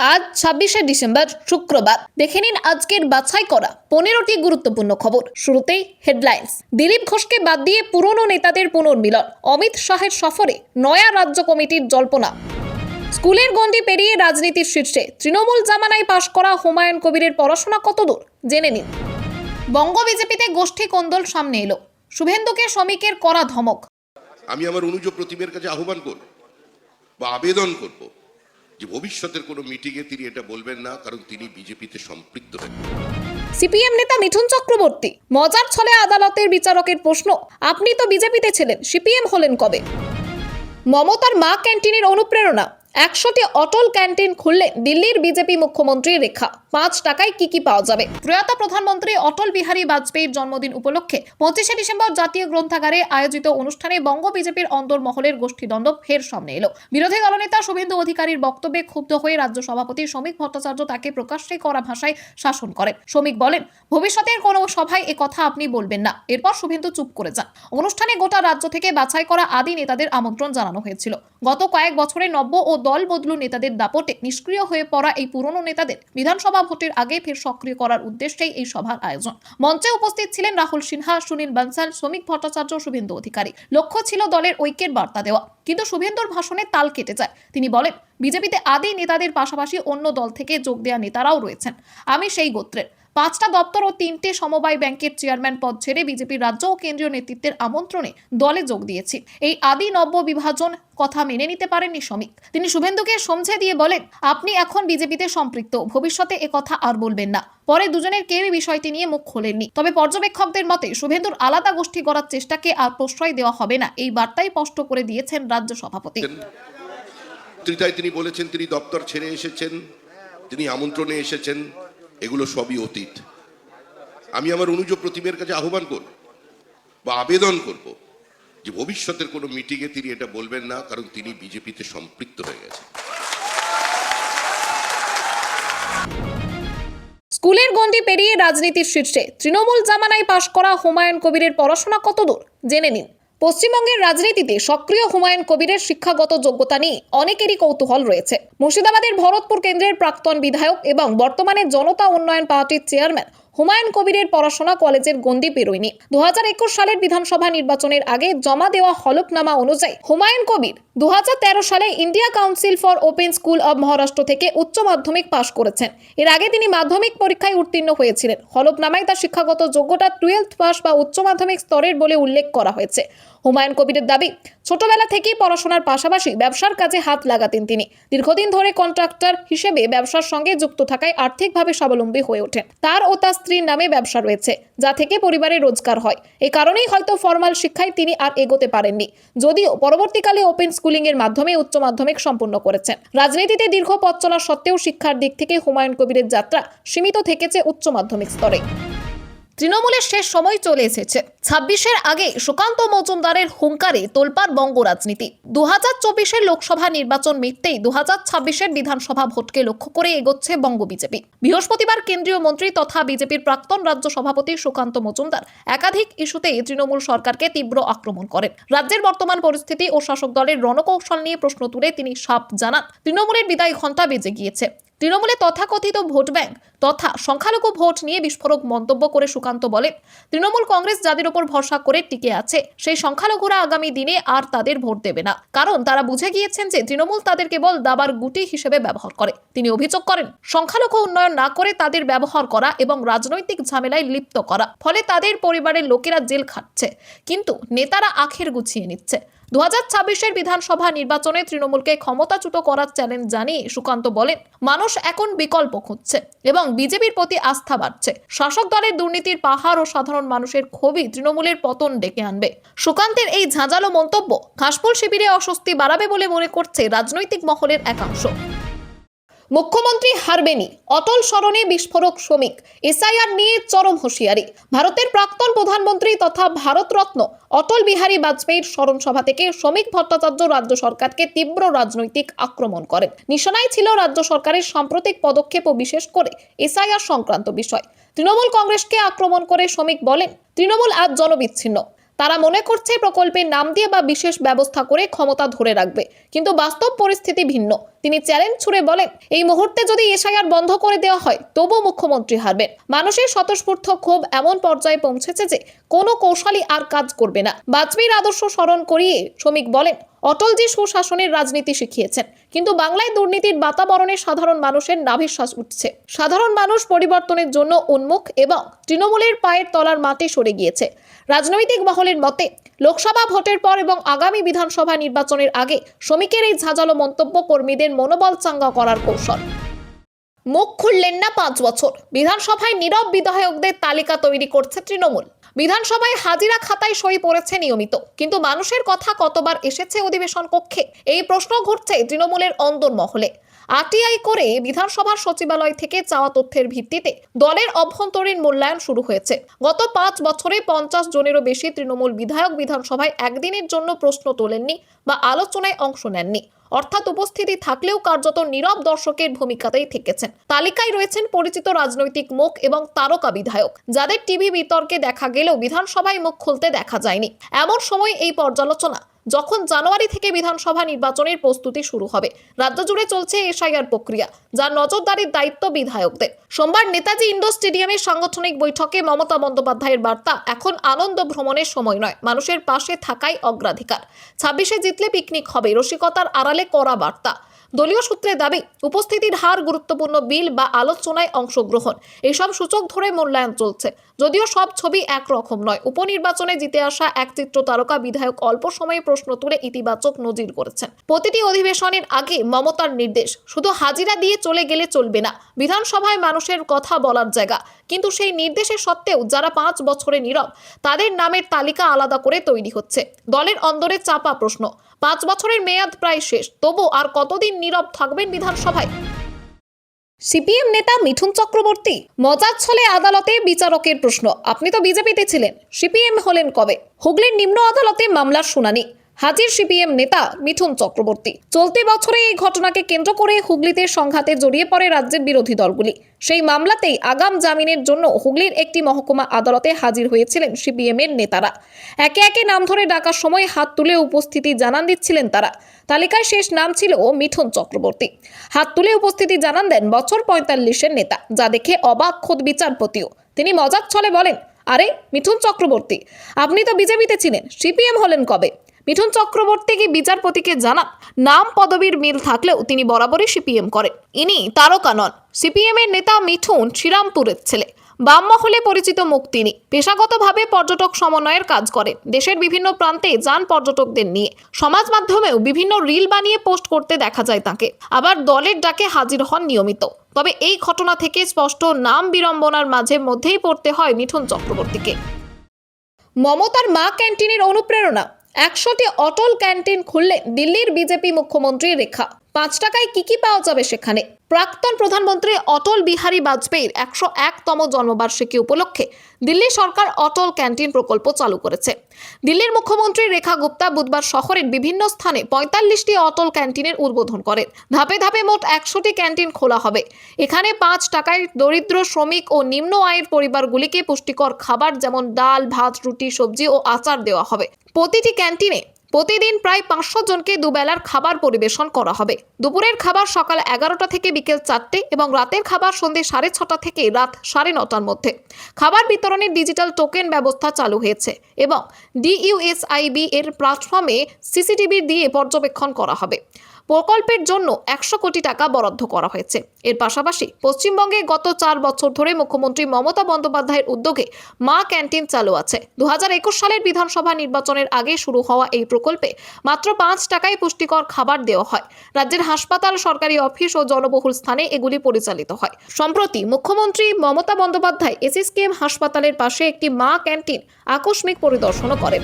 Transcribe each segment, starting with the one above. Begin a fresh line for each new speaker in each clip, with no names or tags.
আজ ছাব্বিশে ডিসেম্বর, শুক্রবার। দেখে নিন আজকের বাছাই করা পনেরোটি গুরুত্বপূর্ণ খবর। শুরুতেই হেডলাইন্স। দিলীপ ঘোষকে বাদ দিয়ে পুরনো নেতাদের পুনর্মিলন। অমিত শাহের সফরে নয়া রাজ্য কমিটির জল্পনা। স্কুলের গণ্ডি পেরিয়ে রাজনীতির শীর্ষে তৃণমূল জামানায় পাশ করা হুমায়ুন কবিরের পড়াশোনা কতদূর? জেনে নিন। বঙ্গ বিজেপিতে গোষ্ঠী কোন্দল সামনে এলো। শুভেন্দুকে শ্রমিকের করা ধমক।
আমি আমার অনুজ প্রতিমের কাছে আহ্বান করব বা আবেদন করব যে ভবিষ্যতের কোনো মিটিংয়ে তিনি এটা বলবেন না, কারণ তিনি বিজেপিতে সম্পৃক্ত
সিপিএম নেতা মিঠুন চক্রবর্তী, মজার ছলে আদালতের বিচারকের প্রশ্ন, আপনি তো বিজেপিতে ছিলেন, সিপিএম হলেন কবে? মমতার মা ক্যান্টিনের অনুপ্রেরণা একশোটি অটল ক্যান্টিন খুললে দিল্লির বিজেপি মুখ্যমন্ত্রী রেখা। পাঁচ টাকায় কি কি পাওয়া যাবে? প্রয়াত প্রধানমন্ত্রী অটল বিহারী বাজপেয়ীর জন্মদিন উপলক্ষে পঁচিশে ডিসেম্বর জাতীয় গ্রন্থাগারে আয়োজিত অনুষ্ঠানে বঙ্গ বিজেপির অন্তর্মহলের গোষ্ঠীদ্বন্দ্ব ফের সামনে এলো। বিরোধী দলনেতা শুভেন্দু অধিকারীর বক্তব্যে ক্ষুব্ধ হয়ে রাজ্য সভাপতি শ্রমিক ভট্টাচার্য তাকে প্রকাশ্যে করা ভাষায় শাসন করেন। শ্রমিক বলেন, ভবিষ্যতের কোনো সভায় কথা আপনি বলবেন না। এরপর শুভেন্দু চুপ করে যান। অনুষ্ঠানে গোটা রাজ্য থেকে বাছাই করা আদি নেতাদের আমন্ত্রণ জানানো হয়েছিল। গত কয়েক বছরে নব্য ও দল বদলু নেতাদের দাপটে নিষ্ক্রিয় হয়ে পড়া এই পুরনো নেতাদের বিধানসভা ভোটের আগে ফের সক্রিয় করার উদ্দেশ্যেই এই সভার আয়োজন। মঞ্চে উপস্থিত ছিলেন রাহুল সিনহা, সুনীল বানসাল, শ্রমিক ভট্টাচার্য, শুভেন্দু অধিকারী। লক্ষ্য ছিল দলের ঐক্যের বার্তা দেওয়া। কিন্তু শুভেন্দুর ভাষণে তাল কেটে যায়। তিনি বলেন, বিজেপিতে আদি নেতাদের পাশাপাশি অন্য দল থেকে যোগ দেওয়া নেতারাও রয়েছেন। আমি সেই গোত্রের। পাঁচটা দপ্তর ও তিনটে সমবায় ব্যাংকের চেয়ারম্যান পদ ছেড়ে বিজেপির রাজ্য ও কেন্দ্রীয় নেতৃত্বের আমন্ত্রণে দলে যোগ দিয়েছি। এই আদি নব্য বিভাজন কথা মেনে নিতে পারেননি শ্রমিক। তিনি শুভেন্দুকে সমঝে দিয়ে বলেন, আপনি এখন বিজেপিতে সম্পৃক্ত, ভবিষ্যতে কথা আর বলবেন না। পরে দুজনের কেউই বিষয়টি নিয়ে মুখ খোলেননি। তবে পর্যবেক্ষকদের মতে, শুভেন্দুর আলাদা গোষ্ঠী গড়ার চেষ্টাকে আর প্রশ্রয় দেওয়া হবে না। এই বার্তাই স্পষ্ট করে দিয়েছেন রাজ্য সভাপতি।
তিনি বলেছেন, তিনি দপ্তর ছেড়ে এসেছেন, তিনি আমন্ত্রণে এসেছেন। এগুলো সবই অতীত। আমি আমার অনুজ প্রতিমের কাছে আহ্বান করব বা আবেদন করব যে ভবিষ্যতের কোনো মিটিংয়ে তিনি এটা বলবেন না, কারণ তিনি বিজেপিতে সম্পৃক্ত হয়ে গেছেন।
স্কুলের গণ্ডি পেরিয়ে রাজনীতির শীর্ষে তৃণমূল জামানায় পাশ করা হুমায়ুন কবিরের পড়াশোনা কতদূর? জেনে নিন। পশ্চিমবঙ্গের রাজনীতিতে সক্রিয় হুমায়ুন কবিরের শিক্ষাগত যোগ্যতা নিয়ে অনেকেরই কৌতূহল রয়েছে। মুর্শিদাবাদের ভরতপুর কেন্দ্রের প্রাক্তন বিধায়ক এবং বর্তমানে জনতা উন্নয়ন পার্টির চেয়ারম্যান হুমায়ুন কবিরের পড়াশোনা কলেজের গণ্ডি পেরোয়নি। দু সালের বিধানসভা নির্বাচনের আগে জমা দেওয়া হলফনামা অনুযায়ী হুমায়ুন কবির দু হাজার তেরো সালে India council for open school of Maharashtra থেকে উচ্চ মাধ্যমিক পাশ করেছেন। এর আগে তিনি মাধ্যমিক পরীক্ষায় উত্তীর্ণ হয়েছিলেন। হলফনামায় তার শিক্ষাগত যোগ্যতা টুয়েলথ পাস বা উচ্চ মাধ্যমিক স্তরের বলে উল্লেখ করা হয়েছে। হুমায়ুন কবিরের দাবি, ছোটবেলা থেকেই পড়াশোনার পাশাপাশি ব্যবসার কাজে হাত লাগাতেন তিনি। দীর্ঘদিন ধরে কন্ট্রাক্টর হিসেবে ব্যবসার সঙ্গে যুক্ত থাকায় আর্থিকভাবে স্বাবলম্বী হয়ে ওঠেন। তার ও তার স্ত্রীর নামে ব্যবসা রয়েছে, যা থেকে পরিবারে রোজগার হয়। এই কারণেই হয়তো ফর্মাল শিক্ষায় তিনি আর এগোতে পারেননি, যদিও পরবর্তীকালে ওপেন স্কুলিং এর মাধ্যমে উচ্চ মাধ্যমিক সম্পন্ন করেছেন। রাজনীতিতে দীর্ঘ পথ চলা সত্ত্বেও শিক্ষার দিক থেকে হুমায়ুন কবিরের যাত্রা সীমিত থেকেছে উচ্চ মাধ্যমিক স্তরে। তৃণমূলের শেষ সময় চলে এসেছে। ছাব্বিশের আগে সুকান্ত মজুমদারের হুঙ্কারে তোলপার বঙ্গ রাজনীতি। দু হাজার চব্বিশের লোকসভা নির্বাচন মিটতেই দু হাজার ছাব্বিশের বিধানসভা ভোটকে লক্ষ্য করে এগোচ্ছে বঙ্গ বিজেপি। বৃহস্পতিবার কেন্দ্রীয় মন্ত্রী তথা বিজেপির প্রাক্তন রাজ্য সভাপতি সুকান্ত মজুমদার একাধিক ইস্যুতে তৃণমূল সরকারকে তীব্র আক্রমণ করেন। রাজ্যের বর্তমান পরিস্থিতি ও শাসক দলের রণকৌশল নিয়ে প্রশ্ন তুলে তিনি সাপ জানান। তৃণমূলের বিদায় ঘণ্টা বেজে গিয়েছে। তৃণমূলে তথাকথিত ভোট ব্যাংক তথা সংখ্যালঘু ভোট নিয়ে বিস্ফোরক মন্তব্য করে সুকান্ত বলেন তৃণমূল কংগ্রেস যাদের উপর ভরসা করে টিকে আছে, সেই সংখ্যালঘুরা আগামী দিনে আর তাদের ভোট দেবে না। কারণ তারা বুঝে গিয়েছেন যে তৃণমূল তাদের কেবল দাবার গুটি হিসেবে ব্যবহার করে। তিনি অভিযোগ করেন, সংখ্যালঘু উন্নয়ন না করে তাদের ব্যবহার করা এবং রাজনৈতিক ঝামেলায় লিপ্ত করা, ফলে তাদের পরিবারের লোকেরা জেল খাটছে। কিন্তু নেতারা আখের গুছিয়ে নিচ্ছে। দু হাজার ছাব্বিশের বিধানসভা নির্বাচনে তৃণমূলকে ক্ষমতাচ্যুত করার চ্যালেঞ্জ জানিয়ে সুকান্ত বলেন, মানুষ এখন বিকল্প খুঁজছে এবং বিজেপির প্রতি আস্থা বাড়ছে। শাসক দলের দুর্নীতির পাহাড় ও সাধারণ মানুষের ক্ষোভই তৃণমূলের পতন ডেকে আনবে। সুকান্তের এই ঝাঁঝালো মন্তব্য ঘাসফুল শিবিরে অস্বস্তি বাড়াবে বলে মনে করছে রাজনৈতিক মহলের একাংশ। মুখ্যমন্ত্রী হারবেনি। অটল স্মরণে বিস্ফোরক শ্রমিক। এসআইআর নিয়ে চরম হুঁশিয়ারি। ভারতের প্রাক্তন প্রধানমন্ত্রী তথা ভারতরত্ন অটল বিহারী বাজপেয়ীর স্মরণ সভা থেকে শ্রমিক ভট্টাচার্য রাজ্য সরকারকে তীব্র রাজনৈতিক আক্রমণ করেন। নিশানায় ছিল রাজ্য সরকারের সাম্প্রতিক পদক্ষেপ ও বিশেষ করে এসআইআর সংক্রান্ত বিষয়। তৃণমূল কংগ্রেসকে আক্রমণ করে শ্রমিক বলেন, তৃণমূল আজ জনবিচ্ছিন্ন। তারা মনে করছে প্রকল্পের নাম দিয়ে বা বিশেষ ব্যবস্থা করে ক্ষমতা ধরে রাখবে। কিন্তু বাস্তব পরিস্থিতি ভিন্ন। তিনি চ্যালেঞ্জ ছুড়ে বলেন, এই মুহূর্তে যদি এসআইআর বন্ধ করে দেওয়া হয়, তবুও মুখ্যমন্ত্রী হারবেন। মানুষের স্বতঃস্ফূর্ত ক্ষোভ এমন পর্যায়ে পৌঁছেছে যে, কোনো কৌশলী আর কাজ করবে না। বাজপেয়ীর আদর্শ স্মরণ করিয়ে শ্রমিক বলেন অটলজি সুশাসনের রাজনীতি শিখিয়েছেন, কিন্তু বাংলায় দুর্নীতির বাতাবরণে সাধারণ মানুষের নাভিশ্বাস উঠছে। সাধারণ মানুষ পরিবর্তনের জন্য উন্মুখ এবং তৃণমূলের পায়ের তলার মাটি সরে গিয়েছে। রাজনৈতিক মহলের মতে, লোকসভা ভোটের পর এবং আগামী বিধানসভা নির্বাচনের আগে শ্রমিকের এই ঝাঁঝালো মন্তব্য কর্মীদের মনোবল চাঙ্গা করার কৌশল। মুখ খুললেন না পাঁচ বছর। বিধানসভায় নীরব বিধায়কদের তালিকা তৈরি করছে তৃণমূল। বিধানসভায় হাজিরা খাতায় সই পড়েছে নিয়মিত। কিন্তু মানুষের কথা কতবার এসেছে অধিবেশন কক্ষে? এই প্রশ্ন ঘুরছে তৃণমূলের অন্দরমহলে। আরটিআই করে বিধানসভার সচিবালয় থেকে চাওয়া তথ্যের ভিত্তিতে দলের অভ্যন্তরীণ মূল্যায়ন শুরু হয়েছে। গত পাঁচ বছরে পঞ্চাশ জনেরও বেশি তৃণমূল বিধায়ক বিধানসভায় একদিনের জন্য প্রশ্ন তোলেননি বা আলোচনায় অংশ নেননি। অর্থাৎ উপস্থিতি থাকলেও কার্যত নীরব দর্শকের ভূমিকাতেই থেকেছেন। তালিকায় রয়েছেন পরিচিত রাজনৈতিক মুখ এবং তারকা বিধায়ক, যাদের টিভি বিতর্কে দেখা গেলেও বিধানসভায় মুখ খুলতে দেখা যায়নি। এমন সময় এই পর্যালোচনা, যখন জানুয়ারি থেকে বিধানসভা নির্বাচনের প্রস্তুতি শুরু হবে। রাজ্য জুড়ে চলছে এসআইআর প্রক্রিয়া, যার নজরদারির দায়িত্ব বিধায়কদের। সোমবার নেতাজি ইন্ডোর স্টেডিয়ামের সাংগঠনিক বৈঠকে মমতা বন্দ্যোপাধ্যায়ের বার্তা, এখন আনন্দ ভ্রমণের সময় নয়, মানুষের পাশে থাকাই অগ্রাধিকার। ছাব্বিশে জিতলে পিকনিক হবে, রসিকতার আড়ালে করা বার্তা। দলীয় সূত্রে দাবি, উপস্থিতির হার গুরুত্বপূর্ণ বিল বা আলোচনায় অংশগ্রহণ। এসব সূচক ধরে মূল্যায়ন চলছে। যদিও সব ছবি একরকম নয়, উপনির্বাচনে জিতে আসা এক চিত্র তারকা বিধায়ক অল্প সময়ে প্রশ্ন তুলে ইতিবাচক নজির করেছেন। প্রতিটি অধিবেশনের আগে মমতার নির্দেশ, শুধু হাজিরা দিয়ে চলে গেলে চলবে না, বিধানসভায় মানুষের কথা বলার জায়গা। কিন্তু সেই নির্দেশের সত্ত্বেও যারা পাঁচ বছরে নীরব, তাদের নামের তালিকা আলাদা করে তৈরি হচ্ছে। দলের অন্দরে চাপা প্রশ্ন পাঁচ বছরের মেয়াদ প্রায় শেষ। তবু আর কতদিন নীরব থাকবেন বিধানসভায়? সিপিএম নেতা মিঠুন চক্রবর্তী মজার ছলে আদালতে বিচারকের প্রশ্ন। আপনি তো বিজেপিতে ছিলেন। সিপিএম হলেন কবে? হুগলির নিম্ন আদালতে মামলার শুনানি। হাজির সিপিএম নেতা মিঠুন চক্রবর্তী। চলতি বছরে এই ঘটনাকে কেন্দ্র করে হুগলিতে সংঘাতে জড়িয়ে পড়ে রাজ্যের বিরোধী দলগুলি। সেই মামলাতেই আগাম জামিনের জন্য হুগলির একটি মহকুমা আদালতে হাজির হয়েছিলেন সিপিএম এর নেতারা। একে একে নাম ধরে ডাকার সময় হাত তুলে উপস্থিতি জানান দিচ্ছিলেন তারা। তালিকায় শেষ নাম ছিল মিঠুন চক্রবর্তী। হাত তুলে উপস্থিতি জানান দেন বছর পঁয়তাল্লিশের নেতা, যা দেখে অবাক খোদ বিচারপতিও। তিনি মজার ছলে বলেন, আরে, মিঠুন চক্রবর্তী, আপনি তো বিজেপিতে ছিলেন, সিপিএম হলেন কবে? মিঠুন চক্রবর্তী কি বিচারপতিকে জানান, নাম পদবীর মিল থাকলেও তিনি বরাবরই সিপিএম করেন। ইনি তারকা নন। সিপিএম এর নেতা মিঠুন শ্রীরামপুরের ছেলে। বাম মহলে পরিচিত মুখ তিনি। পেশাগতভাবে পর্যটক সমন্বয়ের কাজ করেন। দেশের বিভিন্ন প্রান্তে যান পর্যটকদের নিয়ে। সমাজ মাধ্যমেও বিভিন্ন রিল বানিয়ে পোস্ট করতে দেখা যায় তাকে। আবার দলের ডাকে হাজির হন নিয়মিত। তবে এই ঘটনা থেকে স্পষ্ট নাম বিড়ম্বনার মাঝে মধ্যেই পড়তে হয় মিঠুন চক্রবর্তীকে। মমতার মা ক্যান্টিনের অনুপ্রেরণা। একশোটি অটল ক্যান্টিন খুললে দিল্লির বিজেপি মুখ্যমন্ত্রী রেখা। পাঁচ টাকায় কি কি পাওয়া যাবে সেখানে? প্রাক্তন প্রধানমন্ত্রী অটল বিহারী বাজপেয়ীর একশো একতম জন্মবার্ষিকী উপলক্ষে দিল্লি সরকার অটল ক্যান্টিন প্রকল্প চালু করেছে। দিল্লির মুখ্যমন্ত্রী রেখা গুপ্তা বুধবার শহরের বিভিন্ন স্থানে পঁয়তাল্লিশটি অটল ক্যান্টিনের উদ্বোধন করেন। ধাপে ধাপে মোট একশোটি ক্যান্টিন খোলা হবে। এখানে পাঁচ টাকায় দরিদ্র শ্রমিক ও নিম্ন আয়ের পরিবারগুলিকে পুষ্টিকর খাবার যেমন ডাল, ভাত, রুটি, সবজি ও আচার দেওয়া হবে। প্রতিটি ক্যান্টিনে প্রতিদিন প্রায় পাঁচশো জনকে দুবেলার খাবার পরিবেশন করা হবে। দুপুরের খাবার সকাল এগারোটা থেকে বিকেল চারটে এবং রাতের খাবার সন্ধ্যে সাড়ে ছটা থেকে রাত সাড়ে নটার মধ্যে। খাবার বিতরণের ডিজিটাল টোকেন ব্যবস্থা চালু হয়েছে এবং ডিইউএসআইবি এর প্ল্যাটফর্মে সিসিটিভি দিয়ে পর্যবেক্ষণ করা হবে। প্রকল্পের জন্য একশো কোটি টাকা বরাদ্দ করা হয়েছে। এর পাশাপাশি পশ্চিমবঙ্গে গত চার বছর ধরে মুখ্যমন্ত্রী মমতা বন্দ্যোপাধ্যায়ের উদ্যোগে মা ক্যান্টিন চালু আছে। দু হাজার একুশ সালের বিধানসভা নির্বাচনের আগে শুরু হওয়া এই প্রকল্পে মাত্র পাঁচ টাকায় পুষ্টিকর খাবার দেওয়া হয়। রাজ্যের হাসপাতাল, সরকারি অফিস ও জনবহুল স্থানে এগুলি পরিচালিত হয়। সম্প্রতি মুখ্যমন্ত্রী মমতা বন্দ্যোপাধ্যায় এসএসকেএম হাসপাতালের পাশে একটি মা ক্যান্টিন আকস্মিক পরিদর্শনও করেন।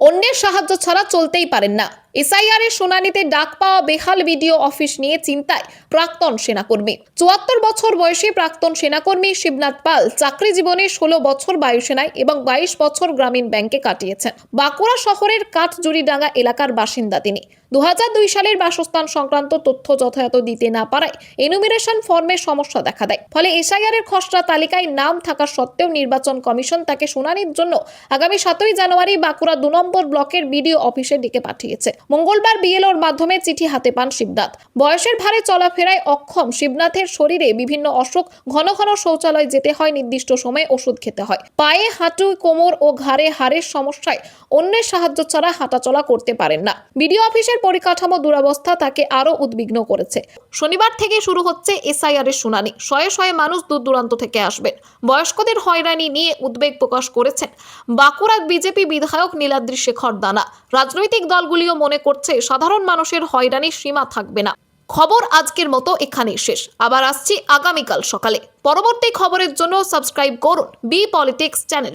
অন্যের সাহায্য ছাড়া চলতেই পারেন না। এসআইআর এর শুনানিতে ডাক পাওয়া বেহাল ভিডিও অফিস নিয়ে চিন্তায় প্রাক্তন সেনাকর্মী। চুয়াত্তর বছর বয়সী প্রাক্তন সেনাকর্মী শিবনাথ পাল চাকরি জীবনে ষোলো বছর বায়ুসেনায় এবং বাইশ বছর গ্রামীণ ব্যাংকে কাটিয়েছেন। বাঁকুড়া শহরের কাঠজুড়িডাঙ্গা এলাকার বাসিন্দা তিনি। দু দুই সালের বাসস্থান সংক্রান্ত তথ্য যথাযথ দিতে না পারায় এনুমিরেশন ফর্মে সমস্যা দেখা দেয়। ফলে এসআইআর এর খসড়া তালিকায় নাম থাকা সত্ত্বেও নির্বাচন কমিশন তাকে শুনানির জন্য আগামী সাতই জানুয়ারি বাঁকুড়া দু নম্বর ব্লকের বিডিও অফিসে ডেকে পাঠিয়েছে। মঙ্গলবার বিএলওর মাধ্যমে চিঠি হাতে পান শিবনাথ। বয়সের ভারে চলাফেরায় অক্ষম শিবনাথের শরীরে বিভিন্ন অসুখ, ঘন ঘন শৌচালয় যেতে হয়, নির্দিষ্ট সময়ে ওষুধ খেতে হয়। পায়ে হাঁটু, কোমর ও ঘাড়ে হাড়ের সমস্যায় অন্যের সাহায্য ছাড়া হাঁটাচলা করতে পারেন না। বিডিও অফিসের পরিকাঠামো দুরবস্থা তাকে আরও উদ্বিগ্ন করেছে। শনিবার থেকে শুরু হচ্ছে এসআইআর এর শুনানি। শয়ে শয়ে মানুষ দূর দূরান্ত থেকে আসবেন। বয়স্কদের হয়রানি নিয়ে উদ্বেগ প্রকাশ করেছেন বাঁকুড়ার বিজেপি বিধায়ক নীলাদ্রি শেখর দানা। রাজনৈতিক দলগুলিও মনে করছে সাধারণ মানুষের হয়রানির সীমা থাকবে না। খবর আজকের মতো এখানেই শেষ। আবার আসছি আগামীকাল সকালে। পরবর্তী খবরের জন্য সাবস্ক্রাইব করুন। B politics channel.